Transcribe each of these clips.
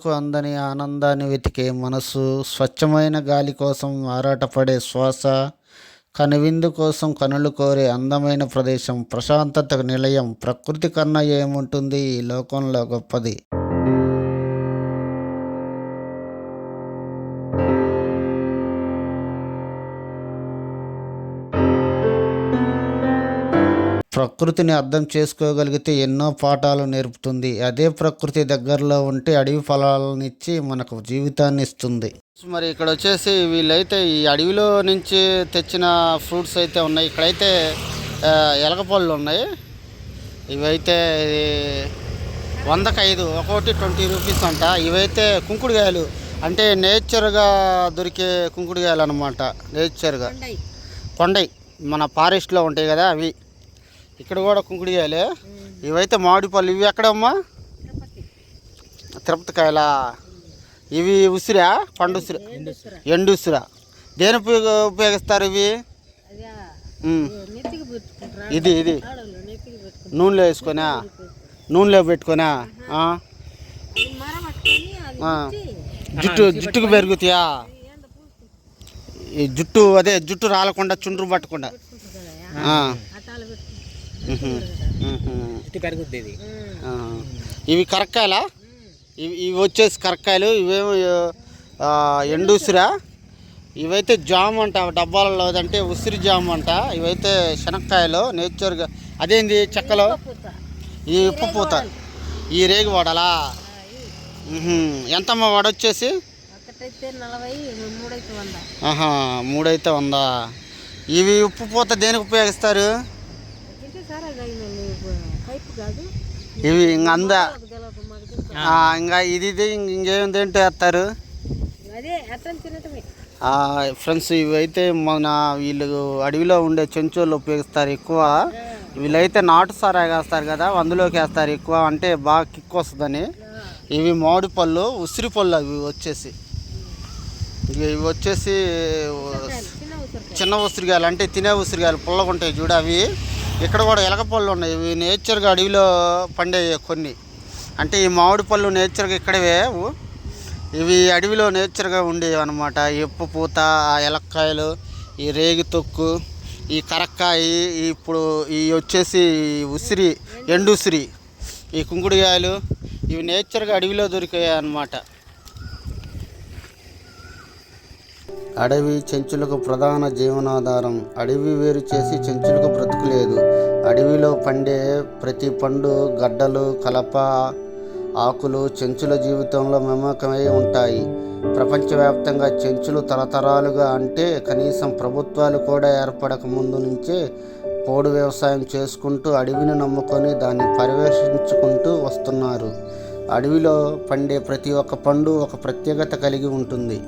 ఊహలకు అందని ఆనందాన్ని వెతికే మనసు స్వచ్ఛమైన గాలి కోసం ఆరాటపడే శ్వాస కనువిందు కోసం కనులు కోరే అందమైన ప్రదేశం ప్రశాంతత నిలయం ప్రకృతి కన్నా ఏముంటుంది ఈ లోకంలో గొప్పది. ప్రకృతిని అర్థం చేసుకోగలిగితే ఎన్నో పాఠాలు నేర్పుతుంది. అదే ప్రకృతి దగ్గరలో ఉంటే అడవి ఫలాలనిచ్చి మనకు జీవితాన్ని ఇస్తుంది. మరి ఇక్కడ వచ్చేసి వీళ్ళైతే ఈ అడవిలో నుంచి తెచ్చిన ఫ్రూట్స్ అయితే ఉన్నాయి. ఇక్కడైతే ఎలకపళ్ళు ఉన్నాయి. ఇవైతే ఇది వందకు ఐదు ఒక్కొక్కటి ట్వంటీ రూపీస్ అంట. ఇవైతే కుంకుడుకాయలు అంటే నేచర్గా దొరికే కుంకుడుకాయలు అనమాట నేచర్గా కొండై. మన ఫారెస్ట్లో ఉంటాయి కదా అవి. ఇక్కడ కూడా కుంకుడుకాయలే ఇవైతే మామిడి పళ్ళు. ఇవి ఎక్కడమ్మా? తిరుపతి కాయలా ఇవి ఉసిరా? పండు ఉసిరా? ఎండు ఉసిరా. దేని ఉపయోగ ఉపయోగిస్తారు ఇవి? ఇది ఇది. నూనెలో వేసుకొనా? నూనెలో పెట్టుకొనా? జుట్టు జుట్టుకు పెరుగుతాయా? ఈ జుట్టు అదే జుట్టు రాలకుండా చుండ్రు పట్టకుండా కదా ఆ. అటాలు పెట్టుకుంటారు ఉహు. ఉహు. ఇటు పెరుగుద్ది. ఇవి కరక్కాయలా? ఇవి ఇవి వచ్చేసి కరక్కాయలు ఇవేమో ఆ, ఎండు ఉసిరా ఇవైతే జామ్ అంట డబ్బాలలో అంటే ఉసిరి జామ్ అంట. ఇవైతే శనక్కాయలు నేచర్గా అదేంది చెక్కలో? ఈ ఉప్పు పూత. ఈ రేగి వాడాలా. ఎంతమ్మా వాడొచ్చేసి? మూడైతే వంద. ఆహా మూడైతే ఉందా ఇవి ఉప్పు పూత దేనికి ఉపయోగిస్తారు తింటే సారా తగిన పైపు కాదు ఇవి ఇంక అందా ఇంకా ఇది ఇది ఇంక- తింటూ వేస్తారు? అదే అట్లా తినటమే. ఫ్రెండ్స్ ఇవైతే మన వీళ్ళు అడవిలో ఉండే చెంచోళ్ళు ఉపయోగిస్తారు ఎక్కువ. వీళ్ళైతే నాటు సారా వేస్తారు కదా అందులోకి వేస్తారు ఎక్కువ. అంటే బాగా కిక్ వస్తుందని. ఇవి మామిడి పళ్ళు ఉసిరి పళ్ళు అవి వచ్చేసి. ఇవి ఇవి వచ్చేసి చిన్న ఉసరకాయ చిన్న ఉసిరికాయలు అంటే తినే ఉసిరికాయలు పుల్లగా ఉంటాయి చూడు అవి. ఇక్కడ కూడా ఎలక పళ్ళు ఉన్నాయి. ఇవి నేచర్గా అడవిలో పండే కొన్ని. అంటే ఈ మామిడి పళ్ళు నేచర్గా ఇక్కడవే ఇవి అడవిలో నేచర్గా ఉండేవి అనమాట ఎప్పు పూత ఆ ఎలక్కాయలు ఈ రేగి తొక్కు ఈ కరక్కాయ ఇప్పుడు ఈ వచ్చేసి ఉసిరి ఎండు ఉసిరి ఈ కుంకుడుకాయలు ఇవి నేచర్గా అడవిలో దొరికాయి అన్నమాట అడవి చెంచులకు ప్రధాన జీవనాధారం. అడవి వేరు చేసి చెంచులకు బ్రతుకులేదు అడవిలో పండే ప్రతి పండు గడ్డలు కలప ఆకులు చెంచుల జీవితంలో మమకమై ఉంటాయి. ప్రపంచవ్యాప్తంగా చెంచులు తరతరాలుగా అంటే కనీసం ప్రభుత్వాలు కూడా ఏర్పడక ముందు నుంచే పోడు వ్యవసాయం చేసుకుంటూ అడవిని నమ్ముకొని దాన్ని పర్యవేక్షించుకుంటూ వస్తున్నారు. అడవిలో పండే ప్రతి ఒక్క పండు ఒక ప్రత్యేకత కలిగి ఉంటుంది.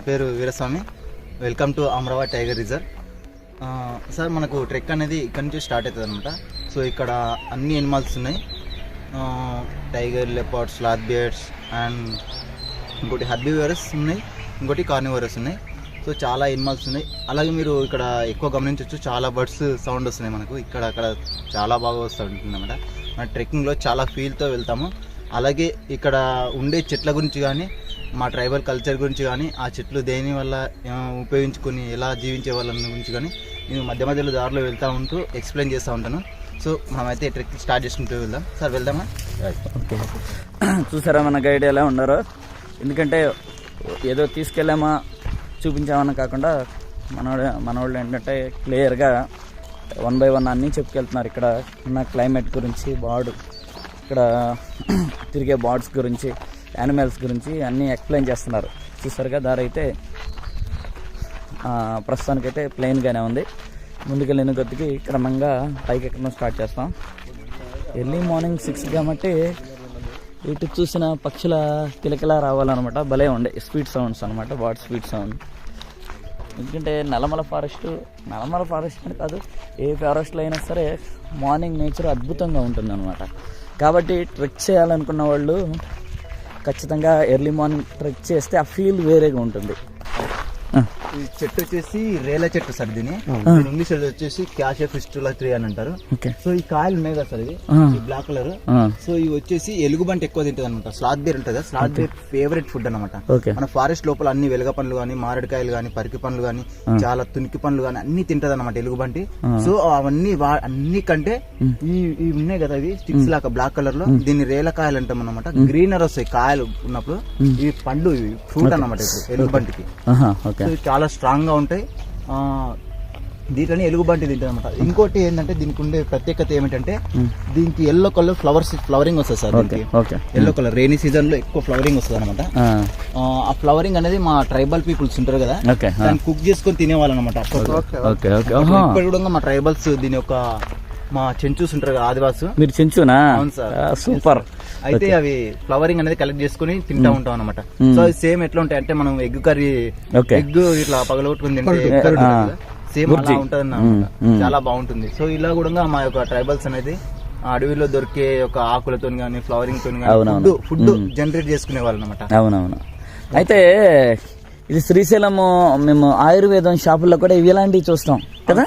నా పేరు Veeraswamy. Welcome to Amaravati tiger reserve sir మనకు ట్రెక్ అనేది ఇక్కడ నుంచి స్టార్ట్ అవుతుంది అనమాట సో ఇక్కడ అన్ని ఎనిమల్స్ ఉన్నాయి. Tiger leopards sloth bears and ఇంకోటి హర్బివరస్ ఉన్నాయి. ఇంకోటి కార్నివరస్ ఉన్నాయి. సో చాలా ఎనిమల్స్ ఉన్నాయి. అలాగే మీరు ఇక్కడ ఎక్కువ గమనించవచ్చు చాలా బర్డ్స్ సౌండ్ వస్తున్నాయి మనకు. ఇక్కడ అక్కడ చాలా బాగా వస్తూ ఉంటుంది అనమాట మన ట్రెక్కింగ్లో చాలా ఫీల్తో వెళ్తాము. అలాగే ఇక్కడ ఉండే చెట్ల గురించి కానీ మా ట్రైబల్ కల్చర్ గురించి కానీ ఆ చెట్లు దేని వల్ల ఉపయోగించుకొని ఎలా జీవించే వాళ్ళ గురించి కానీ నేను మధ్య మధ్యలో దారిలో వెళ్తూ ఉంటూ ఎక్స్ప్లెయిన్ చేస్తూ ఉంటాను. సో మనమైతే ట్రెక్ స్టార్ట్ చేసుకుంటూ వెళ్దాం. సార్ వెళ్దామా? ఓకే. చూసారా మన గైడ్ ఎలా ఉన్నారో? ఎందుకంటే ఏదో తీసుకెళ్ళామా చూపించామని కాకుండా మనోడు మనోళ్ళు ఏంటంటే క్లియర్గా వన్ బై వన్ అన్నీ చెప్పుకెళ్తున్నారు. ఇక్కడ ఉన్న క్లైమేట్ గురించి బాడు ఇక్కడ తిరిగే బార్డ్స్ గురించి యానిమల్స్ గురించి అన్నీ ఎక్స్ప్లెయిన్ చేస్తున్నారు. చూసారుగా దారి అయితే ప్రస్తుతానికైతే ప్లెయిన్గానే ఉంది. ముందుకెళ్ళిన కొద్దికి క్రమంగా పైకి ఎక్కడం స్టార్ట్ చేస్తాం. ఎర్లీ మార్నింగ్ సిక్స్ కాబట్టి ఇటు చూసిన పక్షుల కిలకిలా రావాలన్నమాట. భలే ఉండే. స్వీట్ సౌండ్స్ అనమాట వాట్ స్వీట్ సౌండ్ ఎందుకంటే నల్లమల ఫారెస్ట్ నల్లమల ఫారెస్ట్ అని కాదు ఏ ఫారెస్ట్లో అయినా సరే మార్నింగ్ నేచర్ అద్భుతంగా ఉంటుంది అనమాట కాబట్టి ట్రెక్ చేయాలనుకున్న వాళ్ళు ఖచ్చితంగా ఎర్లీ మార్నింగ్ ట్రెక్ చేస్తే ఆ ఫీల్ వేరేగా ఉంటుంది. ఈ చెట్టు వచ్చేసి రేల చెట్టు సార్ దీని. ఇంగ్లీష్ వచ్చేసి క్యాష్ ఫిస్టులా ట్రీ అని అంటారు. సో ఈ కాయలు ఉన్నాయి కదా సార్. ఈ బ్లాక్ కలర్. సో ఇవి వచ్చేసి ఎలుగుబంటి ఎక్కువ తింటది అనమాట. స్లాత్ బేర్ ఉంటుంది స్లాత్ బేర్ ఫేవరెట్ ఫుడ్ అనమాట. మన ఫారెస్ట్ లోపల అన్ని వెలగ పండ్లు కానీ మామిడికాయలు కానీ పరికి పండ్లు కానీ చాలా తునికి పండ్లు కానీ అన్ని తింటది అనమాట ఎలుగుబంటి సో అవన్నీ అన్ని కంటే ఈ ఉన్నాయి కదా ఇవి స్టిక్స్ లాగా బ్లాక్ కలర్లో. దీన్ని రేలకాయలు అంటాం అనమాట గ్రీనర్ వస్తాయి కాయలు ఉన్నప్పుడు. ఇవి పండ్లు ఇవి ఫ్రూట్ అనమాట ఇప్పుడు ఎలుగుబంటికి ఇవి చాలా స్ట్రాంగ్గా ఉంటాయి. ఆ, దీంట్లోనే ఎలుగుబంటి తింటుంది అనమాట ఇంకోటి ఏంటంటే దీనికి ఉండే ప్రత్యేకత ఏమిటంటే దీనికి ఎల్లో కలర్ ఫ్లవర్స్ ఫ్లవరింగ్ వస్తుంది sir okay yellow colour rainy సీజన్లో ఎక్కువ ఫ్లవరింగ్ వస్తుంది అనమాట ఆ, ఫ్లవరింగ్ అనేది మా ట్రైబల్ పీపుల్స్ ఉంటారు కదా దాన్ని కుక్ చేసుకొని తినేవాళ్ళు అనమాట. ఇప్పుడు కూడా మా ట్రైబల్స్ దీని యొక్క మా చెంచూస్ ఉంటారు కదా ఆదివాసు. మీరు చెంచునా? అవును సార్. సూపర్. అయితే అవి ఫ్లవరింగ్ అనేది కలెక్ట్ చేసుకుని తింటా ఉంటాం అనమాట సో అది సేమ్ ఎట్లా ఉంటాయి అంటే మనం ఎగ్ కర్రీ. ఎగ్ ఇట్లా పగలగొట్టుకుని తింటే. సేమ్ అలా ఉంటది. చాలా బాగుంటుంది. సో ఇలా కూడా మా యొక్క ట్రైబల్స్ అనేది ఆ అడవిలో దొరికే ఒక ఆకులతో గానీ ఫ్లవరింగ్తో. ఫుడ్ ఫుడ్ జనరేట్ చేసుకునే వాళ్ళు అనమాట అవునవును. అయితే ఇది శ్రీశైలము మేము ఆయుర్వేదం షాపుల్లో కూడా ఇవి ఇలాంటివి చూస్తాం కదా?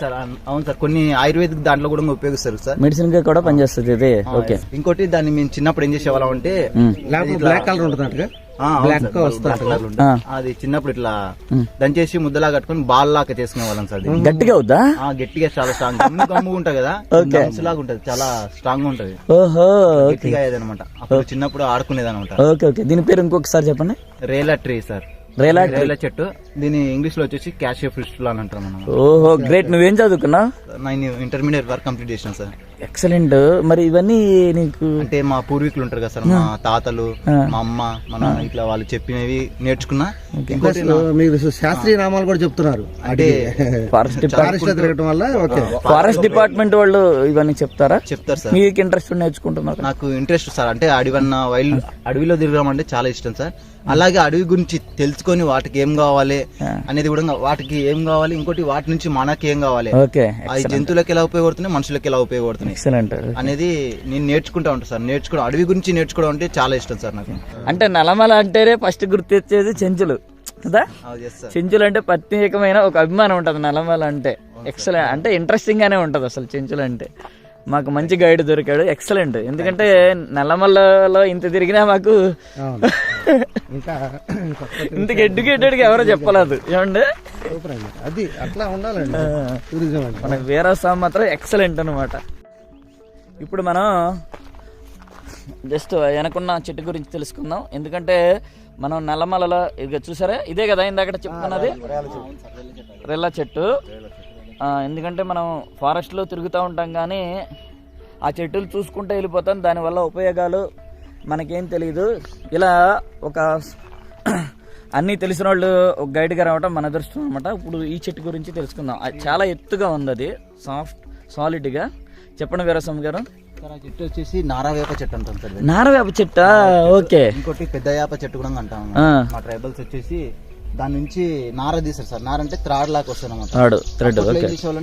అవును సార్. కొన్ని ఆయుర్వేదిక్ దాంట్లో కూడా ఉపయోగిస్తారు సార్. మెడిసిన్గా కూడా పనిచేస్తుంది ఇది. ఓకే. ఇంకోటి దాన్ని మేము చిన్నప్పుడు ఏం చేసేవాళ్ళం అంటే బ్లాక్ కలర్ ఉంటుంది. బ్లాక్. అది చిన్నప్పుడు ఇట్లా దంచేసి ముద్దలా కట్టుకొని బాల్ లాగా చేసుకునే వాళ్ళం సార్. గట్టిగా అవుద్దా? ఆ గట్టిగా చాలా స్ట్రాంగ్ గమ్ము గమ్ము ఉంటది కదా? లాగా ఉంటది. చాలా స్ట్రాంగ్గా ఉంటది. ఓహో గట్టిగా అప్పుడు చిన్నప్పుడు ఆడుకునేది అనమాట ఓకే ఓకే. దీని పేరు ఇంకొకసారి చెప్పండి. Rela tree sir. రేలా రేలా చెట్టు. దీని ఇంగ్లీష్లో వచ్చేసి క్యాషియో ఫ్రిస్టులా అని అంటారు మనం. ఓహో గ్రేట్ నువ్వేం చదువుకున్నావు నేను ఇంటర్మీడియట్ వర్క్ కంప్లీట్ చేసిన సార్. ఎక్సలెంట్ మరి ఇవన్నీ నీకు అంటే మా పూర్వీకులు ఉంటారు కదా సార్ మా తాతలు మా అమ్మ మన ఇట్లా వాళ్ళు చెప్పినవి నేర్చుకున్నా. మీరు శాస్త్రీయ నామాలు కూడా చెప్తున్నారు. అంటే ఫారెస్ట్ తిరగటం వల్ల ఓకే. ఫారెస్ట్ డిపార్ట్మెంట్ వాళ్ళు ఇవన్నీ చెప్తారా? చెప్తారు సార్. మీకు ఇంట్రెస్ట్ నేర్చుకుంటున్నారు? నాకు ఇంట్రెస్ట్ సార్. అంటే అడవన్న వైల్డ్ అడవిలో తిరగడం అంటే చాలా ఇష్టం సార్. అలాగే అడవి గురించి తెలుసుకొని వాటికి ఏం కావాలి అనేది కూడా వాటికి ఏం కావాలి ఇంకోటి వాటి నుంచి మనకి ఏం కావాలి. ఓకే అది జంతువులకి ఎలా ఉపయోగపడుతున్నాయి మనుషులకి ఎలా ఉపయోగపడుతున్నాయి అనేది నేను నేర్చుకుంటా ఉంటాను సార్. నేర్చుకోవడం అడవి గురించి నేర్చుకోవడం అంటే చాలా ఇష్టం సార్ నాకు. అంటే నల్లమల అంటేనే ఫస్ట్ గుర్తొచ్చేది చెంచులు కదా? సార్ చెంచులు అంటే ప్రత్యేకమైన ఒక అభిమానం ఉంటుంది నల్లమల అంటే. ఎక్సలెంట్ అంటే ఇంట్రెస్టింగ్ గానే ఉంటుంది అసలు చెంచులు అంటే. మాకు మంచి గైడ్ దొరికాడు. ఎక్సలెంట్ ఎందుకంటే నల్లమల్లలో ఇంత తిరిగినా మాకు ఇంతకు ఎడ్యుకేటెడ్గా ఎవరో చెప్పలేదు. ఏమండి? అది అట్లా ఉండాలండి. మన వీరస్వామి మాత్రం ఎక్సలెంట్ అనమాట ఇప్పుడు మనం జస్ట్ వెనకున్న చెట్టు గురించి తెలుసుకుందాం. ఎందుకంటే మనం నల్లమలలో ఇక చూసారా? ఇదే కదా ఇందాక చెప్పుకున్నది? రెల్ల చెట్టు. ఎందుకంటే మనం ఫారెస్ట్లో తిరుగుతూ ఉంటాం కానీ ఆ చెట్టులు చూసుకుంటూ వెళ్ళిపోతాం. దానివల్ల ఉపయోగాలు మనకేం తెలియదు ఇలా ఒక అన్నీ తెలిసిన వాళ్ళు ఒక గైడ్గా రావడం మన అదృష్టం అనమాట ఇప్పుడు ఈ చెట్టు గురించి తెలుసుకుందాం. అది చాలా ఎత్తుగా ఉంది అది. సాఫ్ట్ సాలిడ్గా చెప్పండి వీరస్వామి గారు. చెట్టు వచ్చేసి నారా వేప చెట్టు అంటాం సార్. నారవేప చెట్టా? ఓకే. ఇంకోటి పెద్ద వేప చెట్టు కూడా అంటాం. మా ట్రైబల్స్ వచ్చేసి దాని నుంచి నార తీస్తారు సార్. నార అంటే త్రాడ్ లాగా వస్తుంది అనమాట తాడు థ్రెడ్ ఓకే.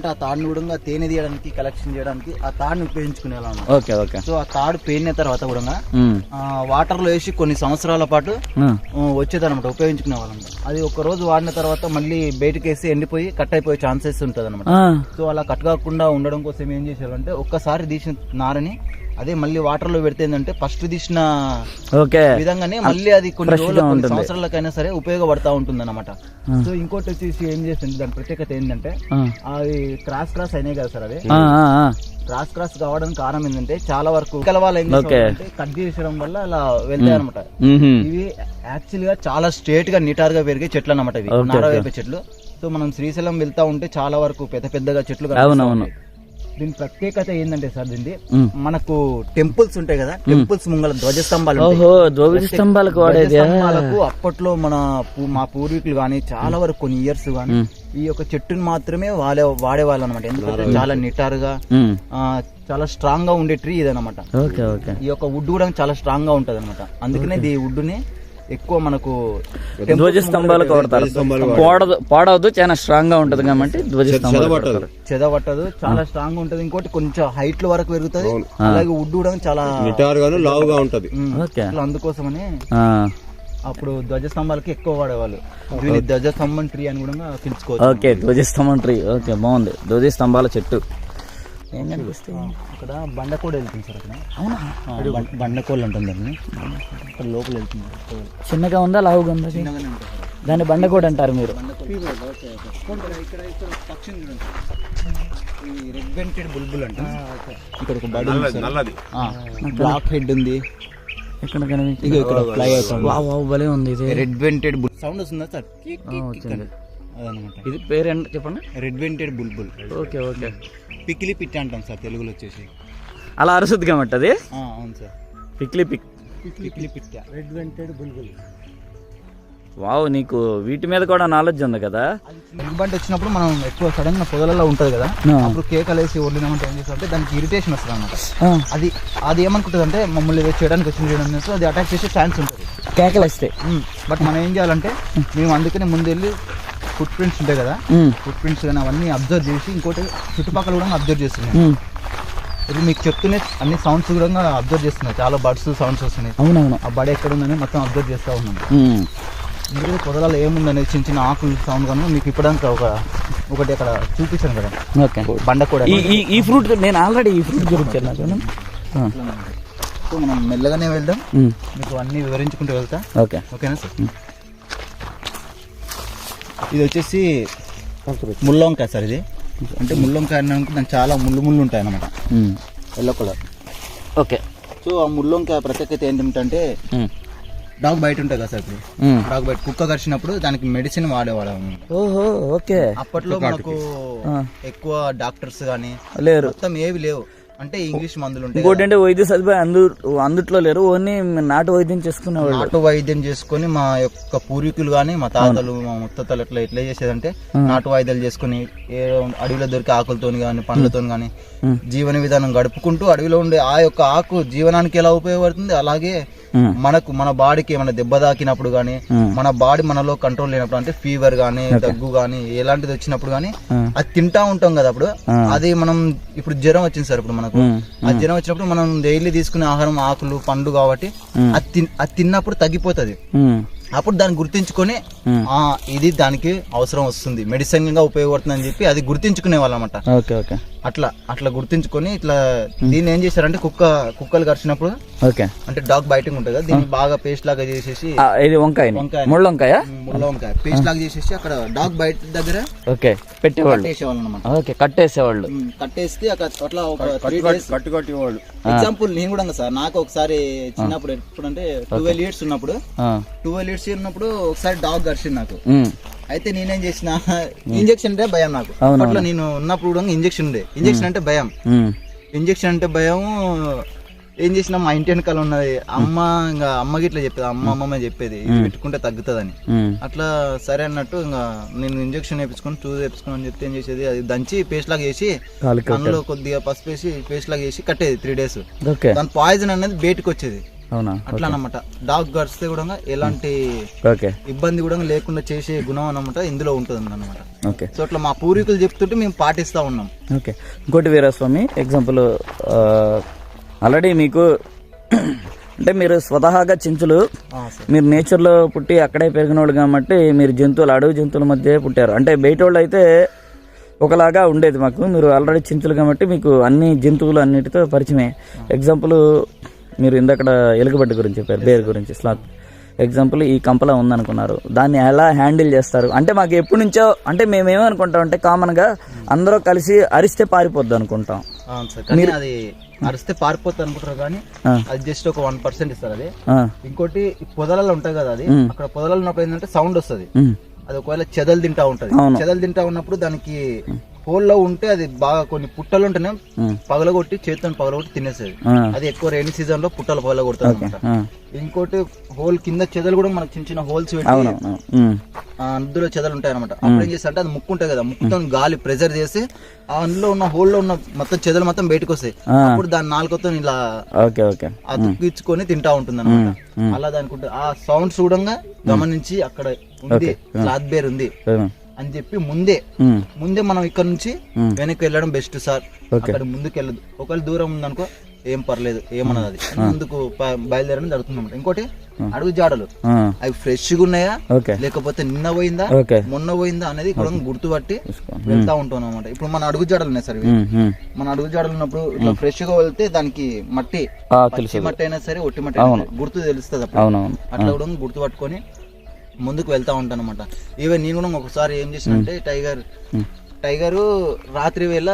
ఆ తాడుని కూడా తేనె తీయడానికి కలెక్షన్ చేయడానికి ఆ తాడుని ఉపయోగించుకునే వాళ్ళం ఓకే ఓకే. సో ఆ తాడు పేరిన తర్వాత కూడా వాటర్లో వేసి కొన్ని సంవత్సరాల పాటు ఉమ్, వచ్చేదన్నమాట ఉపయోగించుకునే వాళ్ళం అది ఒక రోజు వాడిన తర్వాత మళ్ళీ బయటకు వేసి ఎండిపోయి కట్ అయిపోయే ఛాన్సెస్ ఉంటుంది అనమాట సో అలా కట్ కాకుండా ఉండడం కోసం ఏం చేసేవాళ్ళంటే ఒక్కసారి తీసిన నారని అదే మళ్ళీ వాటర్లో పెడితే ఏంటంటే ఫస్ట్ తీసిన విధంగానే మళ్ళీ అది కొన్ని రోజులు కొన్ని. సంవత్సరాలకైనా సరే ఉపయోగపడతా ఉంటుంది అనమాట సో ఇంకోటి వచ్చేసి ఏం చేస్తుంది దాని ప్రత్యేకత ఏంటంటే అవి క్రాస్ క్రాస్ అయినాయి కదా సార్ అవి. క్రాస్ క్రాస్ కావడానికి కారణం ఏంటంటే చాలా వరకు. అంటే కట్ చేసడం వల్ల అలా వెళ్తాయి అనమాట. ఇవి యాక్చువల్గా చాలా స్ట్రేట్గా నిటార్గా పెరిగే చెట్లు అన్నమాట ఇవి నారా చెట్లు సో మనం శ్రీశైలం వెళ్తా ఉంటే చాలా వరకు పెద్ద పెద్దగా చెట్లు అవును, కనిపిస్తా అవును. ఉంటాయి. దీని ప్రత్యేకత ఏంటంటే సార్ దీన్ని. మనకు టెంపుల్స్ ఉంటాయి కదా టెంపుల్స్ ముంగల ధ్వజస్తంభాలు ఉంటాయి. ఓహో ధ్వజ స్తంభాలకు ధ్వజస్తంభాలకు అప్పట్లో మన మా పూర్వీకులు గాని చాలా వరకు కొన్ని ఇయర్స్ గాని ఈ యొక్క చెట్టుని మాత్రమే వాడే వాడేవాళ్ళు అనమాట ఎందుకంటే చాలా నిటారుగా చాలా స్ట్రాంగ్గా ఉండే ట్రీ ఓకే ఈ యొక్క వుడ్ కూడా చాలా స్ట్రాంగ్గా ఉంటది అనమాట అందుకనే ఈ వుడ్ని ఎక్కువ మనకు ధ్వజ స్తంభాలకు వాడతారు పాడదు పాడవద్దు చాలా స్ట్రాంగ్గా ఉంటది కాబట్టి ధ్వజ స్తంభాలు వాడతారు. చెదబట్టదు చాలా స్ట్రాంగ్గా ఉంటది. ఇంకోటి కొంచెం హైట్ వరకు పెరుగుతుంది. అలాగే వుడ్ కూడా చాలా లావుగా ఉంటది. అందుకోసమని ఆ, అప్పుడు ధ్వజస్తంభాలకి ఎక్కువ వాడేవాళ్ళు. దీని ధ్వజస్తంభం ట్రీ అని కూడా పిలుచుకోవచ్చు. ఓకే ధ్వజ స్తంభం ట్రీ ఓకే బాగుంది. ధ్వజ స్తంభాల చెట్టు. ఏం కనిపిస్తాయి అక్కడ బండకోడ వెళ్తుంది సార్ అక్కడ. అవునా? బండకోళ్ళు ఉంటుంది దాన్ని. అక్కడ లోపల వెళ్తుంది. చిన్నగా ఉందా లావుగా ఉందా. దాన్ని బండ కూడా అంటారు మీరు. ఇక్కడ ఇక్కడ ఇక్కడ పక్షిని చూడండి ఈ రెడ్ వెంటెడ్ బుల్బుల్ అంట. ఇక్కడ ఒక బడి. నల్లది బ్లాక్ హెడ్ ఉంది. ఎక్కడ కనిపించింది? ఇక ఇక్కడ ఫ్లై అవుతుంది. వావ్ వావ్ భలే ఉంది ఇది. రెడ్ వెంటెడ్ బుల్ సౌండ్ వస్తుందా సార్? వచ్చింది. అదనమాట. ఇది పేరు ఏంటి చెప్పండి? Red vented bulbul okay okay. Pikili పిట్ అంటాం సార్ తెలుగులో వచ్చేసి. అలా అరుసుద్ది కాబట్టి అది? ఆ, అవును సార్. పిక్లీ పిక్ పికిలి పిట్ట రెడ్ వెంటెడ్ బుల్బుల్ వావ్ నీకు వీటి మీద కూడా నాలెడ్జ్ ఉంది కదా? ఎలుగుబంటి వచ్చినప్పుడు మనం ఎక్కువ సడన్గా పొదలలో ఉంటది కదా. అప్పుడు కేకలు వేసి వదిలినామంటే ఏం చేస్తామంటే దానికి ఇరిటేషన్ వస్తుంది అనమాట అది అది ఏమనుకుంటుంది అంటే మమ్మల్ని ఏదో చేయడానికి వచ్చింది చేయడం అది అటాక్ చేసే ఛాన్స్ ఉంటుంది. కేకలు వస్తాయి బట్ మనం ఏం చేయాలంటే మేము అందుకనే ముందు వెళ్ళి ఫుట్ ప్రింట్స్ ఉంటాయి కదా? ఫుట్ ప్రింట్స్ కానీ అవన్నీ అబ్జర్వ్ చేసి ఇంకోటి చుట్టుపక్కల కూడా అబ్జర్వ్ చేస్తున్నాం ఉమ్. ఇది మీకు చెప్తూనే అన్ని సౌండ్స్ కూడా అబ్జర్వ్ చేస్తున్నాయి. చాలా బర్డ్స్ సౌండ్స్ వస్తున్నాయి. అవునవును. ఆ బడి ఎక్కడ ఉందని మొత్తం అబ్జర్వ్ చేస్తూ ఉన్నాం. ఉమ్, మీరు పొదలలో ఏముందనేది చిన్న చిన్న ఆకులు సౌండ్ కానీ మీకు ఇప్పడానికి ఒక ఒకటి అక్కడ చూపించాను కదా? ఓకే. బండ కూడా ఈ ఫ్రూట్ నేను ఆల్రెడీ ఈ ఫ్రూట్ గురించి సో మనం మెల్లగానే వెళ్దాం. మీకు అన్ని వివరించుకుంటూ వెళ్తా. ఓకే. ఓకేనా సార్? ఇది వచ్చేసి ముల్లొంకాయ సార్ ఇది. అంటే ముల్లొంకాయ అన్నాక దానికి చాలా ముళ్ళు ముళ్ళు ఉంటాయి అన్నమాట ఎల్లో కలర్ ఓకే. సో ఆ ముల్లొంకాయ ప్రత్యేకత ఏంటంటే డాగ్ బయట ఉంటుంది కదా సార్ ఇప్పుడు. డాగ్ బయట కుక్క కరిచినప్పుడు దానికి మెడిసిన్ వాడేవాళ్ళం. ఓహో ఓకే. అప్పట్లో మనకు. ఎక్కువ డాక్టర్స్ కానీ లేరు. మొత్తం ఏవి లేవు. అంటే ఇంగ్లీష్ మందులు ఉంటాయి ఇంకోటి అంటే వైద్య సదుపాయం అందు అందుట్లో లేరు. ఓన్లీ నాటు వైద్యం చేసుకునేవాళ్ళు. నాటు వైద్యం చేసుకొని మా యొక్క పూర్వీకులు కానీ మా తాతలు మా ముత్తతలు ఎట్లా ఎట్లా చేసేదంటే నాటు వైద్యాలు చేసుకొని ఏ అడవిలో దొరికే ఆకులతోని కానీ పండ్లతో కానీ జీవన విధానం గడుపుకుంటూ అడవిలో ఉండే ఆ యొక్క ఆకు జీవనానికి ఎలా ఉపయోగపడుతుంది? అలాగే. మనకు మన బాడీకి ఏమైనా దెబ్బ తాకినప్పుడు కానీ మన బాడీ మనలో కంట్రోల్ లేనప్పుడు అంటే ఫీవర్ కానీ దగ్గు కానీ ఎలాంటిది వచ్చినప్పుడు కానీ అది తింటా ఉంటాం కదా అప్పుడు. అది మనం ఇప్పుడు జ్వరం వచ్చింది సార్ ఇప్పుడు మనకు. ఆ జ్వరం వచ్చినప్పుడు మనం డైలీ తీసుకునే ఆహారం ఆకులు పండు కాబట్టి అది తిన్- అది తిన్నప్పుడు తగ్గిపోతుంది. అప్పుడు దాన్ని గుర్తించుకొని ఆ ఇది దానికి అవసరం వస్తుంది. మెడిసిన్గా ఉపయోగపడుతుంది అని చెప్పి అది గుర్తించుకునే వాళ్ళమాట ఓకే ఓకే. అట్లా అట్లా గుర్తించుకొని ఇట్లా దీన్ని ఏం చేశారంటే కుక్క కుక్కలు కరిచినప్పుడు ఓకే. అంటే డాగ్ బయటకు ఉంటుంది కదా దీన్ని బాగా పేస్ట్ లాగా చేసేసి ఇది వంకాయ వంకాయ. ముళ్ళ వంకాయ? ముళ్ళ వంకాయ. పేస్ట్ లాగా చేసేసి అక్కడ డాగ్ బయట దగ్గర ఓకే పెట్టేవాళ్ళు. కట్టేసేవాళ్ళు అనమాట ఓకే కట్టేసేవాళ్ళు. కట్టేస్తే అక్కడ అట్లా ఒక త్రీ డేస్ కట్టు కట్టి వాడు ఎగ్జాంపుల్ నేను కూడా సార్ నాకు ఒకసారి చిన్నప్పుడు ఎప్పుడంటే ట్వెల్వ్ ఇయర్స్ ఉన్నప్పుడు ఆ, ట్వెల్వ్ ఇయర్స్ ఉన్నప్పుడు ఒకసారి డాగ్ కరిచింది నాకు. అయితే నేనేం చేసిన ఇంజెక్షన్ అంటే భయం నాకు. అప్పట్లో నేను ఉన్నప్పుడు కూడా ఇంజెక్షన్ ఉండే. ఇంజెక్షన్ అంటే భయం. ఇంజెక్షన్ అంటే భయం ఏం చేసిన మా ఇంటి వెనకాల ఉన్నది అమ్మ ఇంకా అమ్మకి ఇట్లా చెప్పేది అమ్మ అమ్మమ్మ చెప్పేది. ఇది పెట్టుకుంటే తగ్గుతుందని. అట్లా సరే అన్నట్టు ఇంకా నేను ఇంజెక్షన్ వేపించుకొని చూసి వేపించుకొని అని చెప్తే ఏం చేసేది అది దంచి పేస్ట్ లాగా చేసి అందులో కొద్దిగా పసుపు వేసి పేస్ట్ లాగా చేసి కట్టేది త్రీ డేస్ దాని పాయిజన్ అనేది బయటకు వచ్చేది. అవునా? అట్లా అన్నమాట. డాగ్ గడిస్తే కూడా ఎలాంటి ఓకే. ఇబ్బంది కూడా లేకుండా చేసే గుణం అన్నమాట ఇందులో ఉంటుంది అన్నమాట ఓకే. సో అట్లా మా పూర్వీకులు చెప్తుంటే మేము పాటిస్తా ఉన్నాం. ఓకే. ఇంకోటి వీరస్వామి ఎగ్జాంపుల్ ఆల్రెడీ మీకు అంటే మీరు స్వతహాగా చెంచులు మీరు నేచర్లో పుట్టి అక్కడే పెరిగినోళ్ళు కాబట్టి మీరు జంతువులు అడవి జంతువుల మధ్య పుట్టారు. అంటే బయట వాళ్ళు అయితే ఒకలాగా ఉండేది మాకు. మీరు ఆల్రెడీ చెంచులు కాబట్టి మీకు అన్ని జంతువులు అన్నిటితో పరిచయమే. ఎగ్జాంపుల్ మీరు ఇందక్కడ ఎలుగుబడ్డ గురించి చెప్పారు బేర్ గురించి స్లాత్ ఎగ్జాంపుల్ ఈ కంపలా ఉందనుకున్నారు. దాన్ని ఎలా హ్యాండిల్ చేస్తారు? అంటే మాకు ఎప్పటి నుంచో అంటే మేము ఏమనుకుంటాం అంటే కామన్గా అందరూ కలిసి అరిస్తే పారిపోద్ది అనుకుంటాం. కానీ అది అరిస్తే పారిపోతుంది అనుకుంటారు కానీ. అది జస్ట్ ఒక వన్ పర్సెంట్ ఇస్తారు అది. ఇంకోటి పొదలలో ఉంటాయి కదా అది అక్కడ పొదలలో ఉన్నప్పుడు ఏంటంటే సౌండ్ వస్తుంది. అది ఒకవేళ చెదలు తింటా ఉంటది. చెదలు తింటా ఉన్నప్పుడు దానికి హోల్లో ఉంటే అది బాగా కొన్ని పుట్టలు ఉంటేనే. పగలగొట్టి చేతితో పగలగొట్టి తినేసేది. అది ఎక్కువ రైనీ సీజన్లో పుట్టలు పగలగొడుతుంది అనమాట. ఇంకోటి హోల్ కింద చెదలు కూడా మనకు చిన్న చిన్న హోల్స్ అందులో చెదలు ఉంటాయి అనమాట అప్పుడు ఏం చేస్తా అంటే అది ముక్కు ఉంటుంది కదా ముక్కుతో గాలి ప్రెజర్ చేసి ఆ అందులో ఉన్న హోల్లో ఉన్న మొత్తం చెదలు మొత్తం బయటకు వస్తాయి. అప్పుడు దాని నాలుకతో ఇలా అతుక్కించుకొని తింటా ఉంటుంది అనమాట. అలా దానికి. ఆ సౌండ్స్ చూడంగా గమనించి అక్కడ ఉంది క్లాత్ బేర్ ఉంది. అని చెప్పి ముందే. ముందే మనం ఇక్కడ నుంచి. వెనక్కి వెళ్ళడం బెస్ట్ సార్. అక్కడ ముందుకు వెళ్ళదు. ఒకవేళ దూరం ఉందనుకో ఏం పర్లేదు ఏమన్నది అది. ముందుకు బయలుదేరడం జరుగుతుంది అనమాట ఇంకోటి అడుగు జాడలు. అవి ఫ్రెష్గా ఉన్నాయా లేకపోతే నిన్న పోయిందా? మొన్న పోయిందా అనేది కూడా గుర్తుపట్టి. వెళ్తా ఉంటాం అనమాట ఇప్పుడు మన అడుగు జాడలు ఉన్నాయి సార్. మన అడుగు జాడలు ఉన్నప్పుడు ఇట్లా ఫ్రెష్గా వెళ్తే దానికి మట్టి మట్టి అయినా సరే ఒట్టి మట్టి గుర్తు తెలుస్తుంది అప్పుడు. అట్లా కూడా గుర్తు పట్టుకొని ముందుకు వెళ్తా ఉంటాను అనమాట ఈవెన్ నేను కూడా ఒకసారి ఏం చేసినంటే టైగర్. టైగర్ రాత్రి వేళ.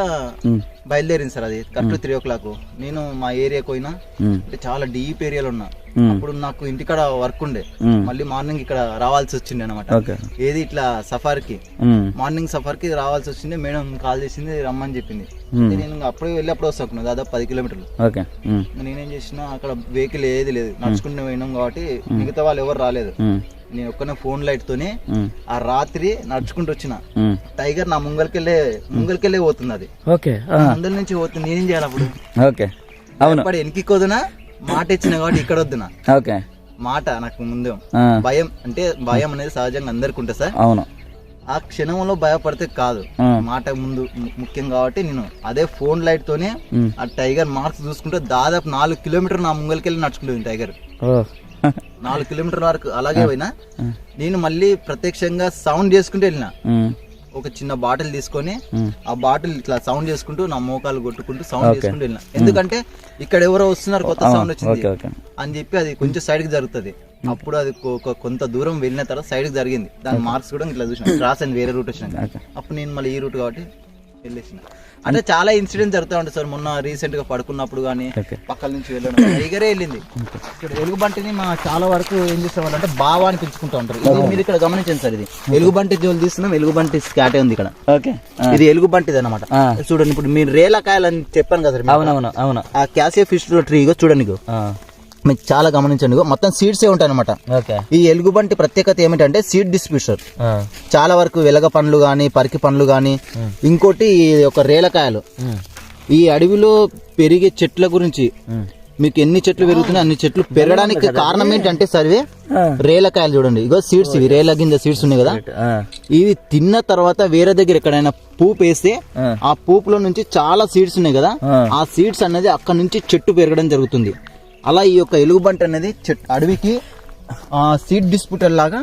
బయలుదేరింది సార్ అది. కరెక్ట్ త్రీ ఓ క్లాక్ నేను మా ఏరియాకి పోయినా. అంటే చాలా డీప్ ఏరియాలో ఉన్నా. అప్పుడు నాకు ఇంటికాడ వర్క్ ఉండే. మళ్ళీ మార్నింగ్ ఇక్కడ రావాల్సి వచ్చింది అనమాట ఏది ఇట్లా సఫార్కి ఉమ్. మార్నింగ్ సఫర్కి రావాల్సి వచ్చింది మేడం కాల్ చేసింది రమ్మని చెప్పింది. నేను అప్పుడే వెళ్ళి అప్పుడు వస్తాను దాదాపు పది కిలోమీటర్లు నేనేం చేసిన అక్కడ వెహికల్ ఏది లేదు. నడుచుకుంటూ పోయినాం కాబట్టి మిగతా వాళ్ళు ఎవరు రాలేదు. నేను ఒక్కనే ఫోన్ లైట్ తోనే. ఆ రాత్రి నడుచుకుంటూ వచ్చిన. టైగర్ నా ముంగల్కెళ్ళే ముంగల్కెళ్ళే పోతుంది అది. ఓకే. ముందల నుంచి పోతుంది నేనేం చేయాలి అప్పుడు? ఓకే అవును. అప్పుడు వెనక్కి మాట ఇచ్చిన కాబట్టి ఇక్కడ వద్దునా? ఓకే. మాట నాకు ముందే. భయం అంటే భయం అనేది సహజంగా అందరికి ఉంటుంది సార్. అవును. ఆ క్షణంలో భయపడితే కాదు. మాట ముందు ముఖ్యం కాబట్టి నేను అదే ఫోన్ లైట్ తోనే. ఆ టైగర్ మార్క్స్ చూసుకుంటే దాదాపు నాలుగు కిలోమీటర్ నా ముంగల్కెళ్ళి నడుచుకుంటుంది టైగర్. నాలుగు కిలోమీటర్ వరకు అలాగే పోయినా. నేను మళ్ళీ ప్రత్యక్షంగా సౌండ్ చేసుకుంటూ వెళ్ళిన. ఒక చిన్న బాటిల్ తీసుకొని. ఆ. బాటిల్ ఇట్లా సౌండ్ చేసుకుంటూ నా మోకాలు కొట్టుకుంటూ సౌండ్ చేసుకుంటూ వెళ్ళిన. ఎందుకంటే ఇక్కడ ఎవరో వస్తున్నారు కొత్త సౌండ్ వచ్చింది. అని చెప్పి అది కొంచెం సైడ్కి జరుగుతుంది. అప్పుడు అది కొంత దూరం వెళ్ళిన తర్వాత సైడ్కి జరిగింది. దాని మార్క్స్ కూడా ఇట్లా చూసిన. క్రాస్ అయింది వేరే రూట్ వచ్చినాక. ఓకే. అప్పుడు నేను మళ్ళీ ఈ రూట్ కాబట్టి వెళ్ళేసిన. అంటే చాలా ఇన్సిడెంట్స్ జరుగుతూ ఉంటాయి సార్. మొన్న రీసెంట్గా పడుకున్నప్పుడు కానీ. పక్కల నుంచి వెళ్ళడం టైగరే వెళ్ళింది. ఇక్కడ ఎలుగుబంటిని మా చాలా వరకు ఏం చేసేవాళ్ళు అంటే బావా అని పిలుచుకుంటూ ఉంటారు. ఇది మీరు ఇక్కడ గమనించండి సార్ ఇది. ఎలుగుబంటి జోలు తీస్తున్నాం. ఎలుగుబంటి స్కాటే ఉంది ఇక్కడ. ఓకే. ఇది ఎలుగుబంటిది అనమాట. చూడండి ఇప్పుడు మీరు రేలకాయలు అని చెప్పాను కదా. అవునవును అవును. ఆ క్యాసియా ఫిష్ ట్రీ చూడండి. మీకు చాలా గమనించండి మొత్తం సీడ్స్ ఏ ఉంటాయి అనమాట ఈ ఎలుగుబంటి ప్రత్యేకత ఏమిటంటే సీడ్ డిస్ట్రిబ్యూటర్ ఆ. చాలా వరకు వెలగ పండ్లు కానీ పరికి పండ్లు కానీ ఇంకోటి ఈ ఒక రేలకాయలు. ఈ అడవిలో పెరిగే చెట్ల గురించి. మీకు ఎన్ని చెట్లు పెరుగుతున్నాయి అన్ని చెట్లు పెరగడానికి కారణం ఏంటంటే సర్వే. రేలకాయలు చూడండి ఇగో సీడ్స్ ఇవి రేల గింజ సీడ్స్ ఉన్నాయి కదా. ఇవి తిన్న తర్వాత వేరే దగ్గర ఎక్కడైనా పూపు వేస్తే ఆ. పూపులో నుంచి చాలా సీడ్స్ ఉన్నాయి కదా. ఆ సీడ్స్ అనేది అక్కడ నుంచి చెట్టు పెరగడం జరుగుతుంది అలా ఈ యొక్క ఎలుగుబంటి అనేది అడవికి సీడ్ డిస్ప్యూటర్ లాగా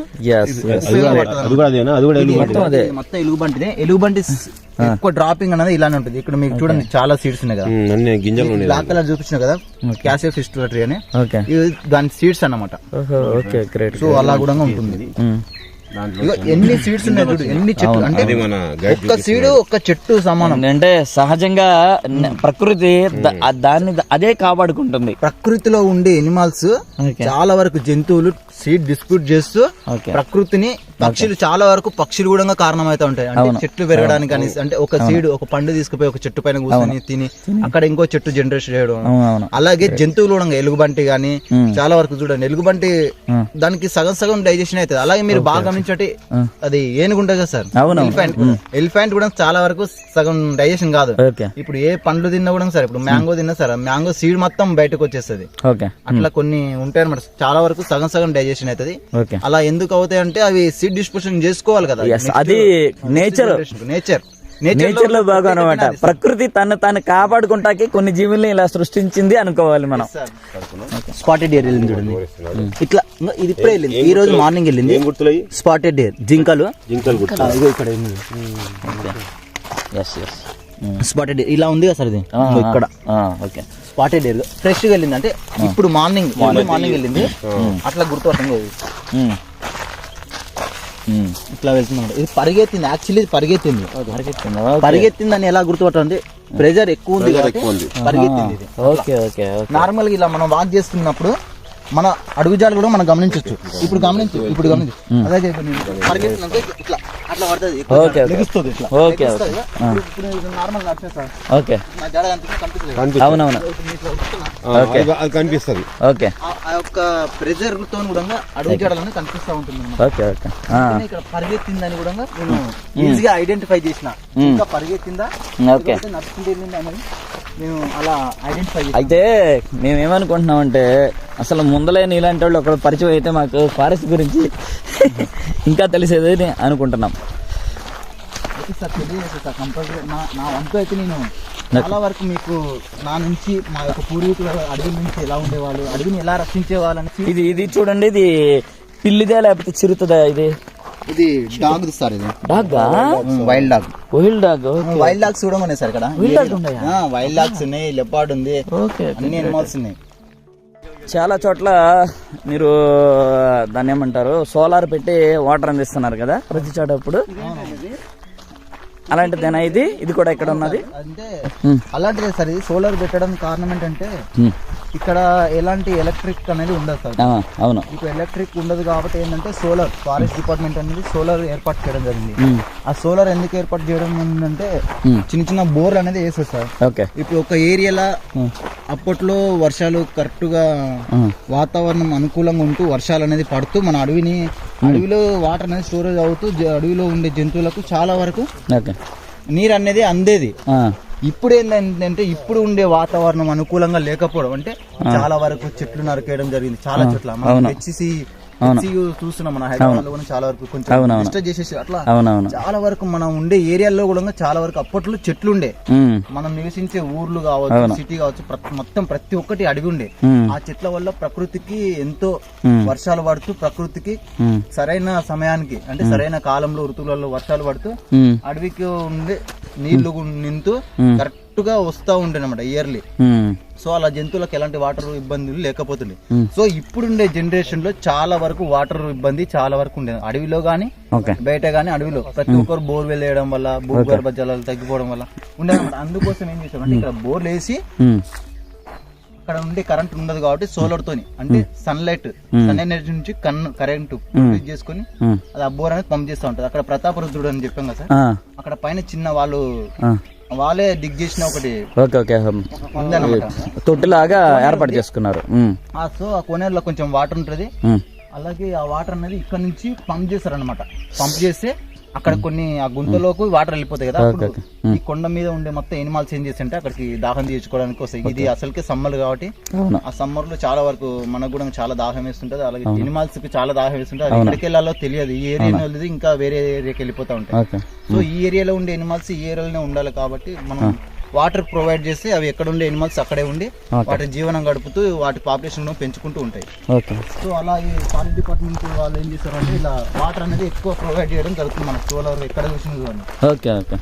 మొత్తం ఎలుగుబంటిదే. ఎలుగుబంటి ఎక్కువ డ్రాపింగ్ అనేది ఇలానే ఉంటుంది. ఇక్కడ మీకు చూడండి చాలా సీడ్స్ ఉన్నాయి కదా. బ్లాక్ కలర్ చూపించిన కదా క్యాసియో ఫిష్ ట్రీ అని. దాని సీడ్స్ అన్నమాట. సో అలా కూడా ఉంటుంది. ఇగో ఎన్ని సీడ్స్ ఉన్నాయి చూడు ఎన్ని చెట్లు? అంటే మన ఒక్క సీడు ఒక్క చెట్టు సమానం. అంటే సహజంగా ప్రకృతి దాన్ని అదే కాపాడుకుంటుంది. ప్రకృతిలో ఉండే ఎనిమల్స్. చాలా వరకు జంతువులు సీడ్ డిస్ప్యూట్ చేస్తూ ప్రకృతిని పక్షులు చాలా వరకు పక్షులు కూడా కారణమైతే ఉంటాయి. అంటే చెట్లు పెరగడానికి అని అంటే ఒక సీడ్ ఒక పండు తీసుకుపోయి ఒక చెట్టు పైన కూర్చొని తిని అక్కడ ఇంకో చెట్టు జనరేట్ చేయడం. అలాగే జంతువులు కూడా ఎలుగుబంటి గాని ఉమ్. చాలా వరకు చూడండి. ఎలుగుబంటి. దానికి సగం సగం డైజెషన్ అవుతుంది. అలాగే మీరు బాగా గమనించండి. అది ఏనుగుంటుంది కదా సార్. ఎలిఫెంట్ ఎలిఫెంట్ కూడా చాలా వరకు సగం డైజెషన్ కాదు. ఇప్పుడు ఏ పండ్లు తిన్నా కూడా సార్ ఇప్పుడు మ్యాంగో తిన్నా సార్ మ్యాంగో సీడ్ మొత్తం బయటకు వచ్చేస్తుంది. అట్లా కొన్ని ఉంటాయి అనమాట చాలా వరకు సగం సగం డైజెషన్ అవుతుంది. ఓకే అలా ఎందుకు అవుతాయి అంటే అవి సీడ్ డిస్పోషన్ చేసుకోవాలి కదా. అది నేచర్ నేచర్ నేచర్లో భాగం అనమాట ప్రకృతి తను తాను కాపాడుకుంటాకి కొన్ని జీవుల్ని ఇలా సృష్టించింది అనుకోవాలి మనం. స్పాటెడ్ డేర్ వెళ్ళింది చూడండి. ఇట్లా ఇది ఇప్పుడే వెళ్ళింది. ఈ రోజు మార్నింగ్ వెళ్ళింది. స్పాటెడ్ డేర్ జింకలు. జింకలు ఇక్కడ ఉంది ఎస్ ఎస్ స్పాటెడ్ ఇలా ఉంది కదా సార్ ఇది. ఇక్కడ. ఓకే. స్పాటెడ్ డేర్ ఫ్రెష్గా వెళ్ళింది. అంటే ఇప్పుడు మార్నింగ్ మార్నింగ్. వెళ్ళింది. అట్లా గుర్తుపట్టండి ఇట్లా వెళ్తుంది అన్నమాట. ఇది పరిగెత్తింది. యాక్చువల్లీ ఇది పరిగెత్తింది. పరిగెత్తిందని ఎలా గుర్తుపట్టాలంటే ప్రెజర్ ఎక్కువ ఉంది పరిగెత్తింది ఇది. Okay okay okay. నార్మల్గా ఇలా మనం వాక్ చేస్తున్నప్పుడు మన అడుగు జాలు కూడా మనం గమనించవచ్చు ఇప్పుడు గమనించు ఇప్పుడు గమనించు. అలాగే ఇట్లా అట్లా పడుతుంది ఓకే, ఓకే. లెగుస్తుంది ఇట్లా. ఓకే, లెగుస్తుంది. ఓకే. కదా? ఇప్పుడు- ఇప్పుడు ఇది నార్మల్ నడిచే సార్ ఓకే. నా జడ కనిపిస్తుంది కనిపిస్తుంది కనిపిస్తుంది. అవునవును. ఓకే. అది- కనిపిస్తుంది. ఓకే. ఆ- యొక్క ప్రెజర్తో కూడా అడుగు జాడలని కనిపిస్తూ ఉంటుంది అన్నమాట. ఓకే. ఓకే ఇక్కడ పరిగెత్తిందని కూడా నేను ఈజీగా ఐడెంటిఫై చేసిన. ఇంకా పరిగెత్తిందా? ఓకే. లేకపోతే నడుచుకుంటూ వెళ్ళిందా అనేది నేను అలా ఐడెంటిఫై అయితే మేము ఏమనుకుంటున్నామంటే అసలు ముందలే నీలాంటి వాళ్ళు ఒకడు పరిచయం అయితే మాకు ఫారెస్ట్ గురించి ఇంకా తెలిసేది అని అనుకుంటున్నాం. అయితే సార్ తెలియదు సార్ కంపల్సరీ నా నా వంతు అయితే నేను చాలా వరకు మీకు నా నుంచి మా యొక్క పూర్వీకుల అడవి నుంచి ఎలా ఉండేవాళ్ళు అడవిని ఎలా రక్షించేవాళ్ళు అనేసి ఇది ఇది చూడండి ఇది పిల్లిదే లేకపోతే చిరుతుందా ఇది? ఇది డాగ్ సార్ ఇది. డాగా. వైల్డ్ డాగ్ ఓహిల్ డాగ్ వైల్డ్ డాగ్స్ ఉన్నాయి సార్ ఇక్కడ Wild dogs ఉన్నాయా? వైల్డ్ డాగ్స్ ఉన్నాయి లెపార్డ్ ఉంది ఓకే అన్ని ఎనిమల్స్ ఉన్నాయి. చాలా చోట్ల మీరు దాన్ని ఏమంటారు సోలార్ పెట్టి వాటర్ అందిస్తున్నారు కదా ప్రతి చోట ఇప్పుడు అలాంటిదేనా ఇది ఇది కూడా ఇక్కడ ఉన్నది అంటే. అలాంటిదే సార్ ఇది సోలార్ పెట్టడం కారణం ఏంటంటే. ఇక్కడ ఎలాంటి ఎలక్ట్రిక్ అనేది ఉండదు సార్. అవును. ఇప్పుడు ఎలక్ట్రిక్ ఉండదు కాబట్టి ఏంటంటే సోలార్ ఫారెస్ట్ డిపార్ట్మెంట్ అనేది సోలార్ ఏర్పాటు చేయడం జరిగింది. ఆ సోలార్ ఎందుకు ఏర్పాటు చేయడం ఏంటంటే. చిన్న చిన్న బోర్లు అనేది వేస్తారు సార్. ఓకే. ఇప్పుడు ఒక ఏరియాలో అప్పట్లో వర్షాలు కరెక్ట్గా. వాతావరణం అనుకూలంగా ఉంటూ వర్షాలు అనేది పడుతూ మన అడవిని అడవిలో వాటర్ అనేది స్టోరేజ్ అవుతూ అడవిలో ఉండే జంతువులకు చాలా వరకు నీరు అనేది అందేది. ఇప్పుడు ఏంటంటే ఇప్పుడు ఉండే వాతావరణం అనుకూలంగా లేకపోవడం. అంటే చాలా వరకు చెట్లు నరికేయడం జరిగింది. చాలా చోట్ల. హెచ్సి. చూస్తున్నాం మన హైదరాబాద్లో కూడా చాలా వరకు కొంచెం. డిస్టర్బ్ చేసేసి అట్లా చాలా వరకు మనం ఉండే ఏరియాల్లో కూడా చాలా వరకు అప్పట్లో చెట్లు ఉండే. మనం నివసించే ఊర్లు కావచ్చు సిటీ కావచ్చు మొత్తం ప్రతి ఒక్కటి అడవి ఉండే. ఆ చెట్ల వల్ల ప్రకృతికి ఎంతో. వర్షాలు పడుతూ ప్రకృతికి. సరైన సమయానికి అంటే సరైన కాలంలో ఋతువులలో వర్షాలు పడుతూ. అడవికి ఉండే నీళ్ళు నింతూ కరెక్ట్ గా వస్తా ఉండే అనమాట ఇయర్లీ. సో అలా జంతువులకు ఎలాంటి వాటర్ ఇబ్బందులు లేకపోతుండే. సో ఇప్పుడుండే జనరేషన్లో చాలా వరకు వాటర్ ఇబ్బంది చాలా వరకు ఉండేది అడవిలో గానీ బయట గానీ అడవిలో. ప్రతి ఒక్కరు బోర్ వేయడం వల్ల భూగర్భ జలాలు తగ్గిపోవడం వల్ల ఉండేదన్నమాట. అందుకోసం ఏం చేశామంటే ఇక్కడ బోర్లు వేసి. అక్కడ ఉండే కరెంట్ ఉండదు కాబట్టి సోలార్ తోని అంటే సన్ లైట్ సన్ ఎనర్జీ నుంచి కన్ను కరెంట్ యూజ్ చేసుకొని. అది ఆ బోర్ అనేది పంప్ చేస్తూ ఉంటది. అక్కడ ప్రతాపరుద్రుడు అని చెప్పాం కదా సార్. అక్కడ పైన చిన్న వాళ్ళు. వాళ్ళే డిగ్ చేసిన ఒకటి. Okay okay. తొట్టిలాగా ఏర్పాటు చేసుకున్నారు. సో ఆ కోనేరులో కొంచెం వాటర్ ఉంటుంది. అలాగే ఆ వాటర్ అనేది ఇక్కడ నుంచి పంప్ చేస్తారు అనమాట పంప్ చేస్తే అక్కడ కొన్ని ఆ గుంతలోకి వాటర్ వెళ్ళిపోతాయి కదా. అప్పుడు ఓకే. ఈ కొండ మీద ఉండే మొత్తం ఎనిమల్స్ ఏం చేస్తుంటే అక్కడికి దాహం తీర్చుకోవడానికి వస్తాయి. ఇది అసలుకే సమ్మర్ కాబట్టి ఆ సమ్మర్లో చాలా వరకు మనకు కూడా చాలా దాహం వేస్తుంటది. అలాగే ఎనిమల్స్కి చాలా దాహం వేస్తుంటది. అది ఎక్కడికి వెళ్ళాలో తెలియదు. ఈ ఏరియా వెళ్ళదు ఇంకా వేరే ఏరియాకి వెళ్ళిపోతా ఉంటాయి. సో ఈ ఏరియాలో ఉండే ఎనిమల్స్ ఈ ఏరియాలోనే ఉండాలి కాబట్టి మనం వాటర్ ప్రొవైడ్ చేసి అవి ఎక్కడ ఉండే ఎనిమల్స్ అక్కడే ఉండి వాటి జీవనం గడుపుతూ వాటి పాపులేషన్ పెంచుకుంటూ ఉంటాయి. సో అలా ఈ ఫారెస్ట్ డిపార్ట్మెంట్ వాళ్ళు ఏం చేస్తారంటే ఇలా వాటర్ అనేది ఎక్కువ ప్రొవైడ్ చేయడం జరుగుతుంది మన సోలార్ ఎక్కడ చూసినా ఓకే ఓకే.